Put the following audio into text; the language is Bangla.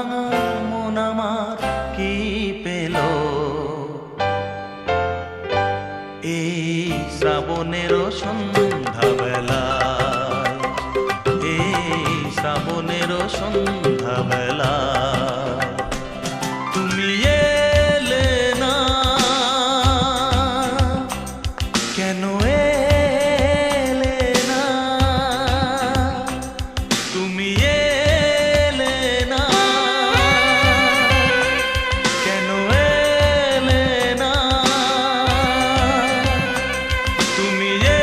ভাঙা মন আমার কি পেল? এই শ্রাবণের সন্ধ্যাবেলা এই শ্রাবণের সন্ধ্যাবেলা তুমি yeah.